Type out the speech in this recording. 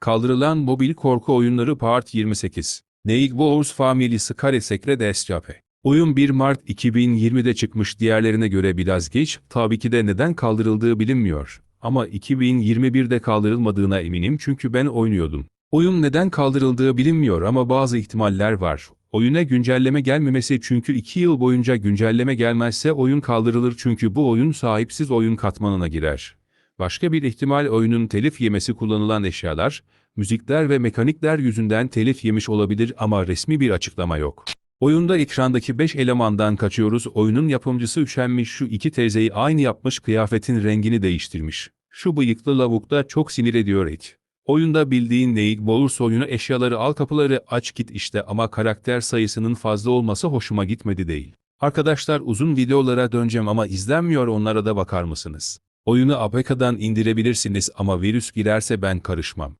Kaldırılan mobil korku oyunları Part 28. Neig Wars Family Scare Secret Escape. Oyun 1 Mart 2020'de çıkmış diğerlerine göre biraz geç, tabii ki de neden kaldırıldığı bilinmiyor. Ama 2021'de kaldırılmadığına eminim çünkü ben oynuyordum. Oyun neden kaldırıldığı bilinmiyor ama bazı ihtimaller var. Oyuna güncelleme gelmemesi çünkü 2 yıl boyunca güncelleme gelmezse oyun kaldırılır çünkü bu oyun sahipsiz oyun katmanına girer. Başka bir ihtimal oyunun telif yemesi kullanılan eşyalar, müzikler ve mekanikler yüzünden telif yemiş olabilir ama resmi bir açıklama yok. Oyunda ekrandaki 5 elemandan kaçıyoruz. Oyunun yapımcısı üşenmiş şu iki teyzeyi aynı yapmış kıyafetin rengini değiştirmiş. Şu bıyıklı lavuk da çok sinir ediyor et. Oyunda bildiğin neyik bolursa oyunu eşyaları al kapıları aç git işte ama karakter sayısının fazla olması hoşuma gitmedi değil. Arkadaşlar uzun videolara döneceğim ama izlenmiyor onlara da bakar mısınız? Oyunu APK'dan indirebilirsiniz ama virüs girerse ben karışmam.